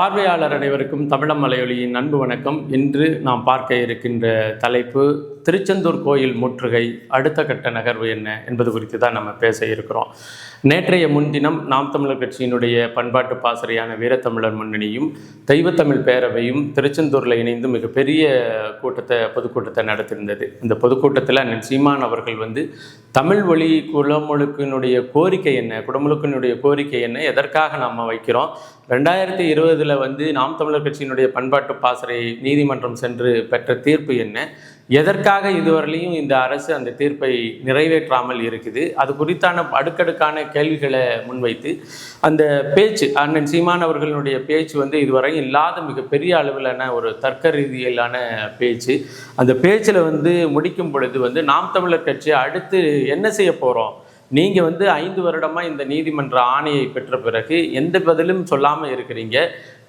பார்வையாளர் அனைவருக்கும் தமிழம் மலையொலியின் அன்பு வணக்கம். இன்று நாம் பார்க்க இருக்கின்ற தலைப்பு திருச்செந்தூர் கோயில் முற்றுகை அடுத்த கட்ட நகர்வு என்ன என்பது குறித்து தான் நம்ம பேச இருக்கிறோம். நேற்றைய முன்தினம் நாம் தமிழர் கட்சியினுடைய பண்பாட்டு பாசறையான வீரத்தமிழர் முன்னணியும் தெய்வத்தமிழ் பேரவையும் திருச்செந்தூரில் இணைந்து மிகப்பெரிய கூட்டத்தை பொதுக்கூட்டத்தை நடத்தியிருந்தது. இந்த பொதுக்கூட்டத்தில் அண்ணன் சீமான் அவர்கள் வந்து தமிழ் வழி குடமுழுக்கினுடைய கோரிக்கை என்ன? குடமுழுக்கினுடைய கோரிக்கை என்ன? எதற்காக நாம் வைக்கிறோம்? ரெண்டாயிரத்தி இருபதில் வந்து நாம் தமிழர் கட்சியினுடைய பண்பாட்டு பாசறை நீதிமன்றம் சென்று பெற்ற தீர்ப்பு என்ன? எதற்காக இதுவரையிலையும் இந்த அரசு அந்த தீர்ப்பை நிறைவேற்றாமல் இருக்குது? அது குறித்தான அடுக்கடுக்கான கேள்விகளை முன்வைத்து அந்த பேச்சு அண்ணன் சீமான் அவர்களுடைய பேச்சு வந்து இதுவரை இல்லாத மிகப்பெரிய அளவிலான ஒரு தர்க்க ரீதியிலான பேச்சு. அந்த பேச்சில் வந்து முடிக்கும் பொழுது வந்து நாம் தமிழர் கட்சி அடுத்து என்ன செய்ய போகிறோம் நீங்கள் வந்து ஐந்து வருடமாக இந்த நீதிமன்ற ஆணையை பெற்ற பிறகு எந்த பதிலும் சொல்லாமல் இருக்கிறீங்க.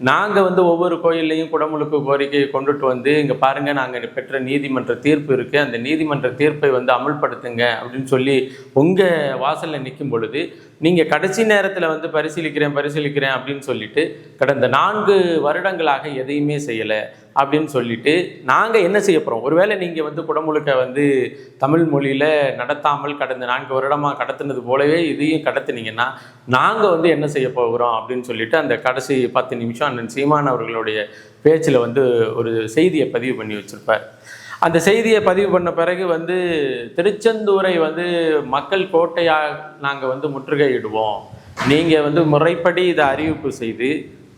நாங்கள் வந்து ஒவ்வொரு கோயில்லையும் குடமுழுக்கு கோரிக்கையை கொண்டுட்டு வந்து இங்கே பாருங்கள் நாங்கள் பெற்ற நீதிமன்ற தீர்ப்பு இருக்குது அந்த நீதிமன்ற தீர்ப்பை வந்து அமல்படுத்துங்க. அப்படின்னு சொல்லி உங்கள் வாசலில் நிற்கும் பொழுது நீங்கள் கடைசி நேரத்தில் வந்து பரிசீலிக்கிறேன் பரிசீலிக்கிறேன் அப்படின்னு சொல்லிட்டு கடந்த நான்கு வருடங்களாக எதையுமே செய்யலை. அப்படின்னு சொல்லிட்டு நாங்கள் என்ன செய்ய போகிறோம் ஒருவேளை நீங்கள் வந்து குடமுழுக்க வந்து தமிழ் மொழியில் நடத்தாமல் கடந்த நான்கு வருடமாக கடத்தினது போலவே இதையும் கடத்தினீங்கன்னா நாங்கள் வந்து என்ன செய்ய போகிறோம் அப்படின்னு சொல்லிட்டு அந்த கடைசி பத்து நிமிஷம் அண்ணன் சீமான் அவர்களுடைய பேச்சில் வந்து ஒரு செய்தியை பதிவு பண்ணி வச்சுருப்பார். அந்த செய்தியை பதிவு பண்ண பிறகு வந்து திருச்செந்தூரை வந்து மக்கள் கோட்டையாக நாங்கள் வந்து முற்றுகையிடுவோம். நீங்கள் வந்து முறைப்படி இதை அறிவிப்பு செய்து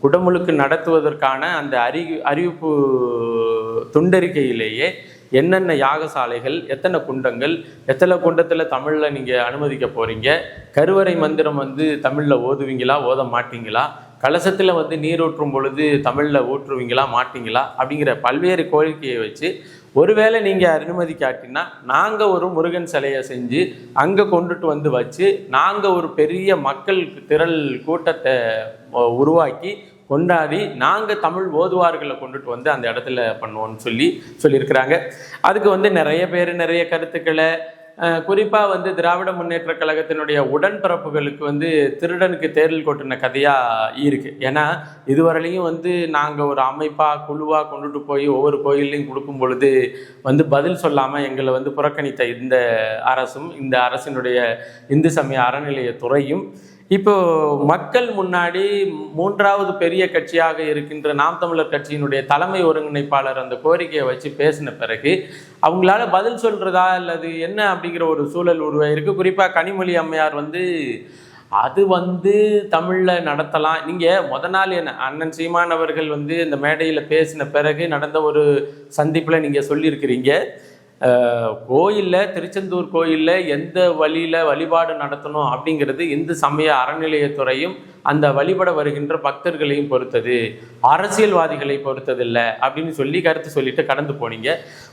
குடமுழுக்கு நடத்துவதற்கான அந்த அறி அறிவிப்பு துண்டறிக்கையிலேயே என்னென்ன யாகசாலைகள் எத்தனை குண்டங்கள் எத்தனை குண்டத்தில் தமிழில் நீங்கள் அனுமதிக்க போகிறீங்க கருவறை மந்திரம் வந்து தமிழில் ஓதுவீங்களா ஓத மாட்டீங்களா கலசத்தில் வந்து நீர் ஊற்றும் பொழுது தமிழில் ஊற்றுவீங்களா மாட்டீங்களா அப்படிங்கிற பல்வேறு கோரிக்கையை வச்சு ஒருவேளை நீங்கள் அனுமதி காட்டினா நாங்கள் ஒரு முருகன் சிலையை செஞ்சு அங்கே கொண்டுட்டு வந்து வச்சு நாங்கள் ஒரு பெரிய மக்கள் திரள் கூட்டத்தை உருவாக்கி கொண்டாடி நாங்கள் தமிழ் ஓதுவார்களை கொண்டுட்டு வந்து அந்த இடத்துல பண்ணுவோம்னு சொல்லி சொல்லியிருக்கிறாங்க. அதுக்கு வந்து நிறைய பேர் நிறைய கருத்துக்களை குறிப்பாக வந்து திராவிட முன்னேற்ற கழகத்தினுடைய உடன்பிறப்புகளுக்கு வந்து திருடனுக்கு தேர்தல் கொட்டின கதையாக இருக்கு. ஏன்னா இதுவரையிலையும் வந்து நாங்கள் ஒரு அமைப்பாக குழுவாக கொண்டுட்டு போய் ஒவ்வொரு கோயில்லையும் கொடுக்கும் பொழுது வந்து பதில் சொல்லாமல் எங்களை வந்து புறக்கணித்த இந்த அரசும் இந்த அரசினுடைய இந்து சமய அறநிலையத்துறையும் இப்போ மக்கள் முன்னாடி மூன்றாவது பெரிய கட்சியாக இருக்கின்ற நாம் தமிழர் கட்சியினுடைய தலைமை ஒருங்கிணைப்பாளர் அந்த கோரிக்கையை வச்சு பேசின பிறகு அவங்களால பதில் சொல்றதா அல்லது என்ன அப்படிங்கிற ஒரு சூழல் உருவாயிருக்கு. குறிப்பாக கனிமொழி அம்மையார் வந்து அது வந்து தமிழில் நடத்தலாம். நீங்கள் முத நாள் என்ன அண்ணன் சீமான் அவர்கள் வந்து இந்த மேடையில் பேசின பிறகு நடந்த ஒரு சந்திப்பில் நீங்கள் சொல்லியிருக்கிறீங்க. கோயிலில் திருச்செந்தூர் கோயிலில் எந்த வழியில் வழிபாடு நடத்தணும் அப்படிங்கிறது இந்து சமய அறநிலையத்துறையும் அந்த வழிபட வருகின்ற பக்தர்களையும் பொறுத்தது. அரசியல்வாதிகளை பொறுத்ததில்லை அப்படின்னு சொல்லி கருத்து சொல்லிட்டு கடந்து போனீங்க.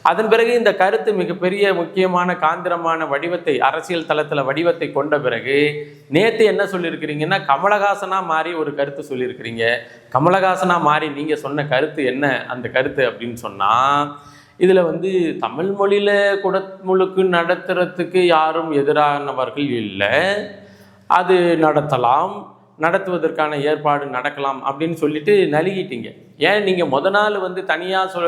அதன் பிறகு இந்த கருத்து மிகப்பெரிய முக்கியமான காந்திரமான வடிவத்தை அரசியல் தளத்தில் வடிவத்தை கொண்ட பிறகு நேற்று என்ன சொல்லியிருக்கிறீங்கன்னா கமலஹாசனாக மாறி ஒரு கருத்து சொல்லியிருக்கிறீங்க. கமலஹாசனாக மாறி நீங்கள் சொன்ன கருத்து என்ன? அந்த கருத்து அப்படின்னு சொன்னால் இதில் வந்து தமிழ் மொழியில் குடமுழுக்கு நடத்துறதுக்கு யாரும் எதிரானவர்கள் இல்லை. அது நடத்தலாம் நடத்துவதற்கான ஏற்பாடு நடக்கலாம் அப்படின்னு சொல்லிட்டு நலுகிட்டீங்க. ஏன் நீங்கள் முத நாள் வந்து தனியாக சொ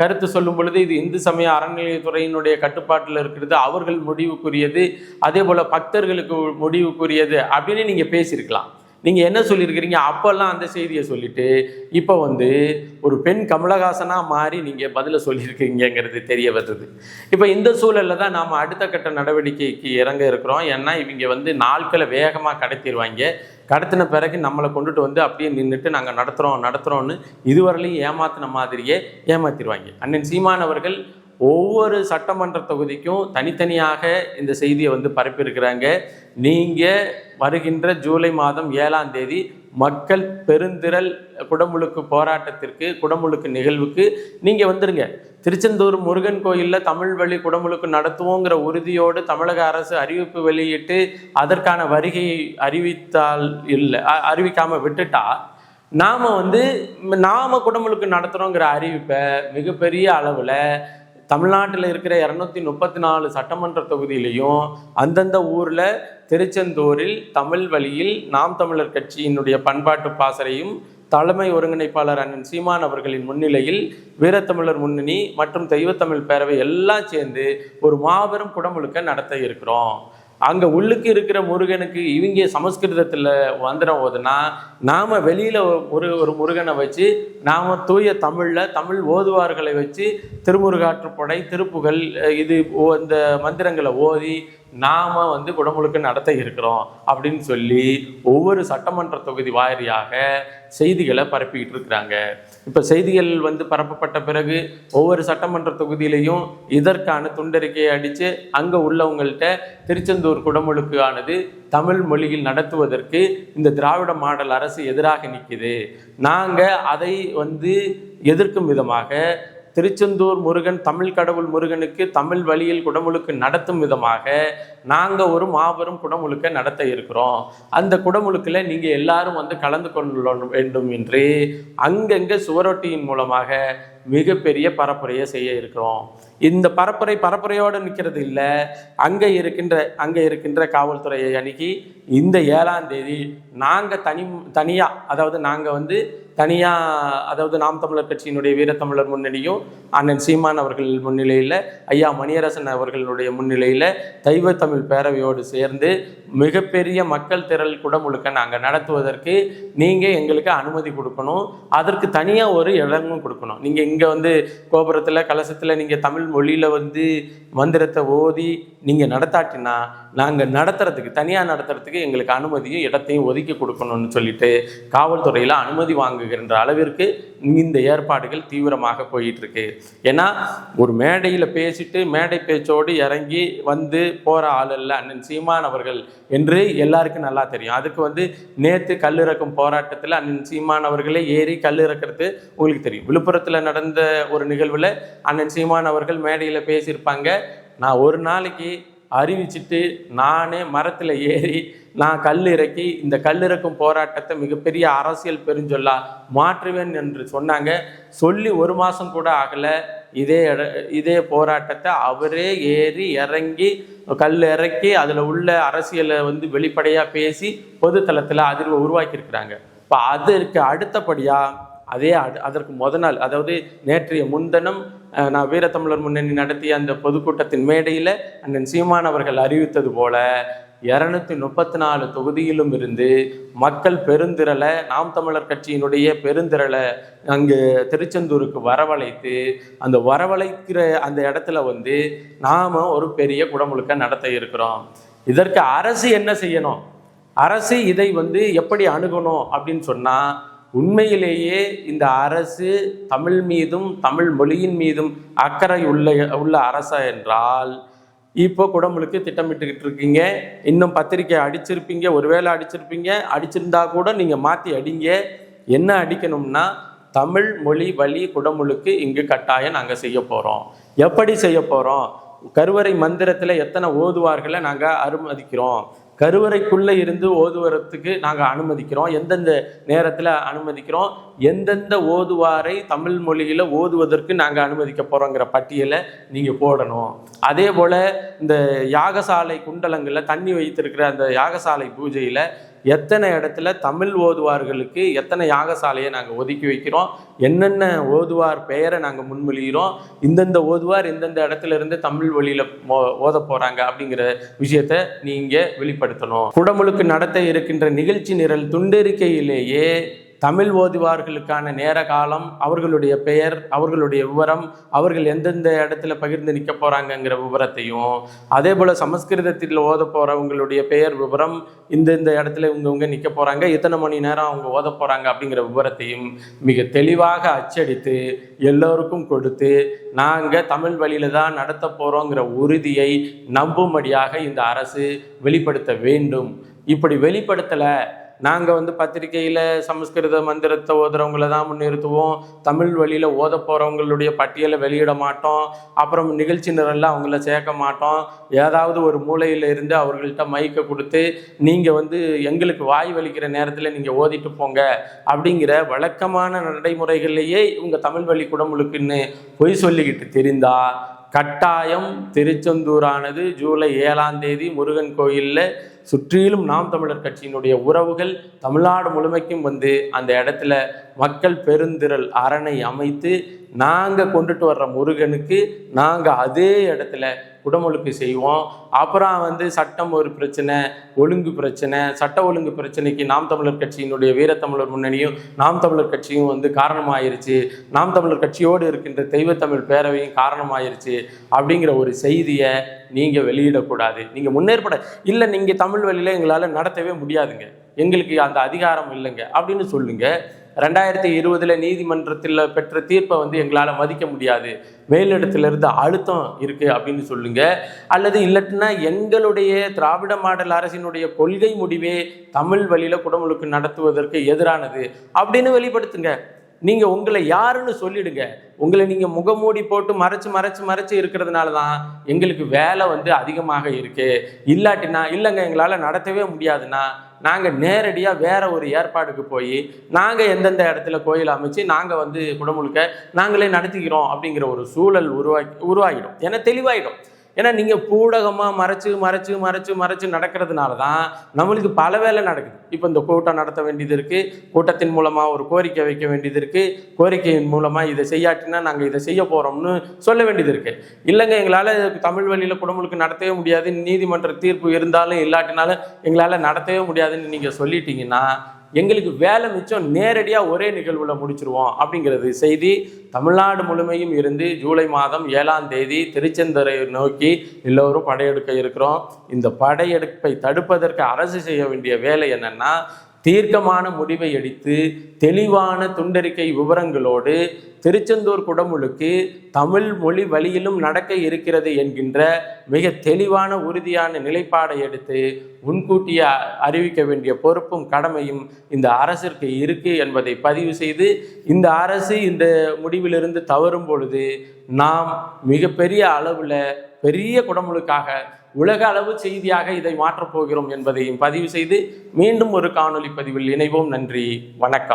கருத்து சொல்லும் பொழுது இது இந்து சமய அறநிலையத்துறையினுடைய கட்டுப்பாட்டில் இருக்கிறது அவர்கள் முடிவுக்குரியது அதே போல் பக்தர்களுக்கு முடிவுக்குரியது அப்படின்னு நீங்கள் பேசியிருக்கலாம். நீங்கள் என்ன சொல்லியிருக்கிறீங்க? அப்போல்லாம் அந்த செய்தியை சொல்லிட்டு இப்போ வந்து ஒரு பெண் கமலஹாசனாக மாறி நீங்கள் பதிலை சொல்லியிருக்கீங்கங்கிறது தெரிய வருது. இப்போ இந்த சூழலில் தான் நாம் அடுத்த கட்ட நடவடிக்கைக்கு இறங்க இருக்கிறோம். ஏன்னா இவங்க வந்து நாட்களை வேகமாக கடத்திடுவாங்க கடத்தின பிறகு நம்மளை கொண்டுட்டு வந்து அப்படியே நின்றுட்டு நாங்கள் நடத்துகிறோம் நடத்துகிறோன்னு இதுவரையிலையும் ஏமாத்தின மாதிரியே ஏமாத்திடுவாங்க அண்ணன் சீமானவர்கள் ஒவ்வொரு சட்டமன்ற தொகுதிக்கும் தனித்தனியாக இந்த செய்தியை வந்து பரப்பியிருக்கிறாங்க. நீங்கள் வருகின்ற ஜூலை மாதம் ஏழாம் தேதி மக்கள் பெருந்திரள் குடமுழுக்கு போராட்டத்திற்கு குடமுழுக்கு நிகழ்வுக்கு நீங்கள் வந்துருங்க. திருச்செந்தூர் முருகன் கோயிலில் தமிழ் வழி குடமுழுக்கு நடத்துவோங்கிற உறுதியோடு தமிழக அரசு அறிவிப்பு வெளியிட்டு அதற்கான வருகையை அறிவித்தால் இல்லை அறிவிக்காமல் விட்டுட்டா நாம் வந்து நாம் குடமுழுக்கு நடத்துகிறோங்கிற அறிவிப்பை மிகப்பெரிய அளவில் தமிழ்நாட்டில் இருக்கிற இரநூத்தி முப்பத்தி நாலு சட்டமன்ற தொகுதியிலையும் அந்தந்த ஊரில் திருச்செந்தூரில் தமிழ் வழியில் நாம் தமிழர் கட்சியினுடைய பண்பாட்டு பாசறையும் தலைமை ஒருங்கிணைப்பாளர் அண்ணன் சீமான் அவர்களின் முன்னிலையில் வீரத்தமிழர் முன்னணி மற்றும் தெய்வத்தமிழ் பேரவை எல்லாம் சேர்ந்து ஒரு மாபெரும் குடமுழுக்க நடத்த இருக்கிறோம். அங்கே உள்ளுக்கு இருக்கிற முருகனுக்கு இவங்க சமஸ்கிருதத்தில் மந்திரம் ஓதுனா நாம் வெளியில் ஒரு ஒரு முருகனை வச்சு நாம் தூய தமிழில் தமிழ் ஓதுவார்களை வச்சு திருமுருகாற்றுப்படை திருப்புகள் இது ஓ- இந்த மந்திரங்களை ஓதி நாம் வந்து குடமுழுக்கு நடத்த இருக்கிறோம் அப்படின்னு சொல்லி ஒவ்வொரு சட்டமன்ற தொகுதி வாரியாக செய்திகளை பரப்பிக்கிட்டு இருக்கிறாங்க. இப்போ செய்திகள் வந்து பரப்பப்பட்ட பிறகு ஒவ்வொரு சட்டமன்ற தொகுதியிலையும் இதற்கான துண்டறிக்கையை அடித்து அங்கே உள்ளவங்கள்ட்ட திருச்செந்தூர் குடமுழுக்கு ஆனது தமிழ் மொழியில் நடத்துவதற்கு இந்த திராவிட மாடல் அரசு எதிராக நிற்கிது நாங்கள் அதை வந்து எதிர்க்கும் விதமாக திருச்செந்தூர் முருகன் தமிழ் கடவுள் முருகனுக்கு தமிழ் வழியில் குடமுழுக்கு நடத்தும் விதமாக நாங்கள் ஒரு மாபெரும் குடமுழுக்க நடத்த இருக்கிறோம். அந்த குடமுழுக்கில் நீங்கள் எல்லாரும் வந்து கலந்து கொள்ள வேண்டும் என்று அங்கங்கே சுவரொட்டியின் மூலமாக மிகப்பெரிய பரப்புரையை செய்ய இருக்கிறோம். இந்த பரப்புரை பரப்புரையோடு நிற்கிறது இல்லை. அங்கே இருக்கின்ற அங்கே இருக்கின்ற காவல்துறையை அணுகி இந்த ஏழாம் தேதி நாங்கள் தனி தனியாக அதாவது நாங்கள் வந்து தனியாக அதாவது நாம் தமிழர் கட்சியினுடைய வீரத்தமிழர் முன்னணியும் அண்ணன் சீமான் அவர்கள் முன்னிலையில் ஐயா மணியரசன் அவர்களுடைய முன்னிலையில் தெய்வ தமிழ் பேரவையோடு சேர்ந்து மிகப்பெரிய மக்கள் திரள் குடமுழுக்க நாங்கள் நடத்துவதற்கு நீங்கள் எங்களுக்கு அனுமதி கொடுக்கணும். அதற்கு தனியாக ஒரு இடமும் கொடுக்கணும். நீங்கள் இங்கே வந்து கோபுரத்தில் கலசத்தில் நீங்கள் தமிழ் மொழியில் வந்து மந்திரத்தை ஓதி நீங்கள் நடத்தாட்டினா நாங்கள் நடத்துறதுக்கு தனியாக நடத்துறதுக்கு எங்களுக்கு அனுமதியும் இடத்தையும் ஒதுக்கி கொடுக்கணும்னு சொல்லிட்டு காவல்துறையில் அனுமதி வாங்குகின்ற அளவிற்கு இந்த ஏற்பாடுகள் தீவிரமாக போயிட்டு இருக்கு ஏன்னா ஒரு மேடையில் பேசிட்டு மேடை பேச்சோடு இறங்கி வந்து போகிற ஆள் இல்லை அண்ணன் சீமான் அவர்கள் என்று எல்லாருக்கும் நல்லா தெரியும். அதுக்கு வந்து நேற்று கல்லிறக்கும் போராட்டத்தில் அண்ணன் சீமான் அவர்களே ஏறி கல் இறக்கிறது உங்களுக்கு தெரியும். விழுப்புரத்தில் நடந்த ஒரு நிகழ்வில் அண்ணன் சீமான் அவர்கள் மேடையில் பேசியிருப்பாங்க. நான் ஒரு நாளைக்கு அறிவிச்சிட்டு நானே மரத்தில் ஏறி நான் கல் இறக்கி இந்த கல்லிறக்கும் போராட்டத்தை மிகப்பெரிய அரசியல் பெருஞ்சொல்லா மாற்றுவேன் என்று சொன்னாங்க. சொல்லி ஒரு மாதம் கூட ஆகலை. இதே இட இதே போராட்டத்தை அவரே ஏறி இறங்கி கல் இறக்கி அதில் உள்ள அரசியலை வந்து வெளிப்படையாக பேசி பொதுத்தளத்தில் அதிர்வை உருவாக்கியிருக்கிறாங்க. இப்போ அதற்கு அடுத்தபடியாக அதே அதற்கு முத நாள் அதாவது நேற்றைய முன்தினம் நான் வீரத்தமிழர் முன்னணி நடத்திய அந்த பொதுக்கூட்டத்தின் மேடையில் அண்ணன் சீமான் அவர்கள் அறிவித்தது போல இரநூத்தி முப்பத்தி நாலு தொகுதியிலும் இருந்து மக்கள் பெருந்திரளை நாம் தமிழர் கட்சியினுடைய பெருந்திரளை அங்கு திருச்செந்தூருக்கு வரவழைத்து அந்த வரவழைக்கிற அந்த இடத்துல வந்து நாம ஒரு பெரிய குடமுழுக்க நடத்த இருக்கிறோம். இதற்கு அரசு என்ன செய்யணும்? அரசு இதை வந்து எப்படி அணுகணும் அப்படின்னு சொன்னா உண்மையிலேயே இந்த அரசு தமிழ் மீதும் தமிழ் மொழியின் மீதும் அக்கறை உள்ள உள்ள அரசா என்றால் இப்போ குடமுழுக்கு திட்டமிட்டுக்கிட்டு இருக்கீங்க. இன்னும் பத்திரிக்கை அடிச்சிருப்பீங்க ஒருவேளை அடிச்சிருப்பீங்க அடிச்சிருந்தா கூட நீங்கள் மாற்றி அடிங்க. என்ன அடிக்கணும்னா தமிழ் மொழி வழி குடமுழுக்கு இங்கு கட்டாயம் நாங்கள் செய்ய போகிறோம் எப்படி செய்ய போகிறோம் கருவறை மந்திரத்தில் எத்தனை ஓதுவார்களை நாங்கள் அனுமதிக்கிறோம் கருவறைக்குள்ளே இருந்து ஓதுவரத்துக்கு நாங்கள் அனுமதிக்கிறோம். எந்தெந்த நேரத்தில் அனுமதிக்கிறோம்? எந்தெந்த ஓதுவாரை தமிழ் மொழியில் ஓதுவதற்கு நாங்கள் அனுமதிக்க போகிறோங்கிற பட்டியலை நீங்கள் போடணும். அதே போல் இந்த யாகசாலை குண்டலங்களில் தண்ணி வைத்திருக்கிற அந்த யாகசாலை பூஜையில் எத்தனை இடத்துல தமிழ் ஓதுவார்களுக்கு எத்தனை யாகசாலையை நாங்கள் ஒதுக்கி வைக்கிறோம்? என்னென்ன ஓதுவார் பெயரை நாங்கள் முன்மொழிகிறோம்? இந்தந்த ஓதுவார் இந்தந்த இடத்துல இருந்து தமிழ் வழியில் ஓத போகிறாங்க அப்படிங்கிற விஷயத்த நீங்கள் வெளிப்படுத்தணும். குடமுழுக்கு நடத்த இருக்கின்ற நிகழ்ச்சி நிரல் துண்டறிக்கையிலேயே தமிழ் ஓதுவார்களுக்கான நேர காலம் அவர்களுடைய பெயர் அவர்களுடைய விவரம் அவர்கள் எந்தெந்த இடத்துல பகிர்ந்து நிற்க போகிறாங்கங்கிற விவரத்தையும் அதே போல் சமஸ்கிருதத்தில் ஓத போகிறவங்களுடைய பெயர் விவரம் இந்தந்த இடத்துல இவங்கவுங்க நிற்க போகிறாங்க இத்தனை மணி நேரம் அவங்க ஓத போகிறாங்க அப்படிங்கிற விவரத்தையும் மிக தெளிவாக அச்சடித்து எல்லோருக்கும் கொடுத்து நாங்கள் தமிழ் வழியில தான் நடத்த போகிறோங்கிற உறுதியை நம்பும்படியாக இந்த அரசு வெளிப்படுத்த வேண்டும். இப்படி வெளிப்படுத்தலை நாங்கள் வந்து பத்திரிக்கையில் சமஸ்கிருத மந்திரத்தை ஓதுறவங்கள தான் முன்னிறுத்துவோம். தமிழ் வழியில் ஓத போகிறவங்களுடைய பட்டியலை வெளியிட மாட்டோம். அப்புறம் நிகழ்ச்சி நிரலில் அவங்கள சேர்க்க மாட்டோம். ஏதாவது ஒரு மூலையில் இருந்து அவர்கள்ட்ட மைக்கை கொடுத்து நீங்கள் வந்து எங்களுக்கு வாய் வலிக்கிற நேரத்தில் நீங்கள் ஓதிட்டு போங்க. அப்படிங்கிற வழக்கமான நடைமுறைகள்லேயே இவங்க தமிழ் வழி குடமுழுக்குன்னு பொய் சொல்லிக்கிட்டு தெரிந்தா கட்டாயம் திருச்செந்தூரானது ஜூலை ஏழாம் தேதி முருகன் கோயிலில் சுற்றிலும் நாம் தமிழர் கட்சியினுடைய உறவுகள் தமிழ்நாடு முழுமைக்கும் வந்து அந்த இடத்துல மக்கள் பெருந்திரள் அரணை அமைத்து நாங்கள் கொண்டுட்டு வர்ற முருகனுக்கு நாங்கள் அதே இடத்துல குடமுழுக்கு செய்வோம். அப்புறம் வந்து சட்டம் ஒரு பிரச்சனை ஒழுங்கு பிரச்சனை சட்ட ஒழுங்கு பிரச்சனைக்கு நாம் தமிழர் கட்சியினுடைய வீரத்தமிழர் முன்னணியும் நாம் தமிழர் கட்சியும் வந்து காரணமாயிருச்சு. நாம் தமிழர் கட்சியோடு இருக்கின்ற தெய்வத்தமிழ் பேரவையும் காரணமாயிருச்சு. அப்படிங்கிற ஒரு செய்தியை நீங்கள் வெளியிடக்கூடாது. நீங்கள் முன்னேற்பட இல்லை நீங்கள் தமிழ் வழியில் எங்களால் நடத்தவே முடியாதுங்க. எங்களுக்கு அந்த அதிகாரம் இல்லைங்க. அப்படின்னு சொல்லுங்கள் ரெண்டாயிரத்தி இருபதுல நீதிமன்றத்தில் பெற்ற தீர்ப்பை வந்து எங்களால் மதிக்க முடியாது. மேலிடத்திலிருந்து அழுத்தம் இருக்கு அப்படின்னு சொல்லுங்க. அல்லது இல்லட்டுனா எங்களுடைய திராவிட மாடல் அரசினுடைய கொள்கை முடிவே தமிழ் வழியில குடமுழுக்கு நடத்துவதற்கு எதிரானது. அப்படின்னு வெளிப்படுத்துங்க. நீங்க உங்களை யாருன்னு சொல்லிடுங்க. உங்களை நீங்க முகமூடி போட்டு மறைச்சு மறைச்சு மறைச்சு இருக்கிறதுனால தான் எங்களுக்கு வேலை வந்து அதிகமாக இருக்கு. இல்லாட்டினா இல்லைங்க எங்களால் நடத்தவே முடியாதுன்னா நாங்கள் நேரடியாக வேற ஒரு ஏற்பாடுக்கு போய் நாங்கள் எந்தெந்த இடத்துல கோயில் அமைச்சு நாங்கள் வந்து குடமுழுக்க நாங்களே நடத்திக்கிறோம் அப்படிங்கிற ஒரு சூழல் உருவாக்கி உருவாகிடும். ஏன்னா தெளிவாயிடும். ஏன்னா நீங்கள் பூடகமாக மறைச்சு மறைச்சு மறைச்சு மறைச்சு நடக்கிறதுனால தான் நம்மளுக்கு பல வேலை நடக்குது. இப்போ இந்த கூட்டம் நடத்த வேண்டியது இருக்குது கூட்டத்தின் மூலமாக ஒரு கோரிக்கை வைக்க வேண்டியது இருக்குது கோரிக்கையின் மூலமாக இதை செய்யாட்டினா நாங்கள் இதை செய்ய போகிறோம்னு சொல்ல வேண்டியது இருக்குது இல்லைங்க எங்களால் தமிழ் வழியில் குடமுழுக்கு நடத்தவே முடியாது. நீதிமன்ற தீர்ப்பு இருந்தாலும் இல்லாட்டினாலும் எங்களால் நடத்தவே முடியாதுன்னு நீங்கள் சொல்லிட்டீங்கன்னா எங்களுக்கு வேலை மிச்சம் நேரடியாக ஒரே நிகழ்வில் முடிச்சிருவோம் அப்படிங்கிறது செய்தி. தமிழ்நாடு முழுமையும் இருந்து ஜூலை மாதம் ஏழாம் தேதி திருச்செந்தரை நோக்கி எல்லோரும் படையெடுக்க இருக்கிறோம். இந்த படையெடுப்பை தடுப்பதற்கு அரசு செய்ய வேண்டிய வேலை என்னன்னா தீர்க்கமான முடிவை எடுத்து தெளிவான துண்டறிக்கை விவரங்களோடு திருச்செந்தூர் குடமுழுக்கு தமிழ் மொழி வழியிலும் நடக்க இருக்கிறது என்கின்ற மிக தெளிவான உறுதியான நிலைப்பாடை எடுத்து முன்கூட்டியே அறிவிக்க வேண்டிய பொறுப்பும் கடமையும் இந்த அரசிற்கு இருக்கு என்பதை பதிவு செய்து இந்த அரசு இந்த முடிவிலிருந்து தவறும் பொழுது நாம் மிகப்பெரிய அளவில் பெரிய குடமுழுக்காக உலக அளவு செய்தியாக இதை மாற்றப் போகிறோம் என்பதையும் பதிவு செய்து மீண்டும் ஒரு காணொளி பதிவில் இணைவோம். நன்றி. வணக்கம்.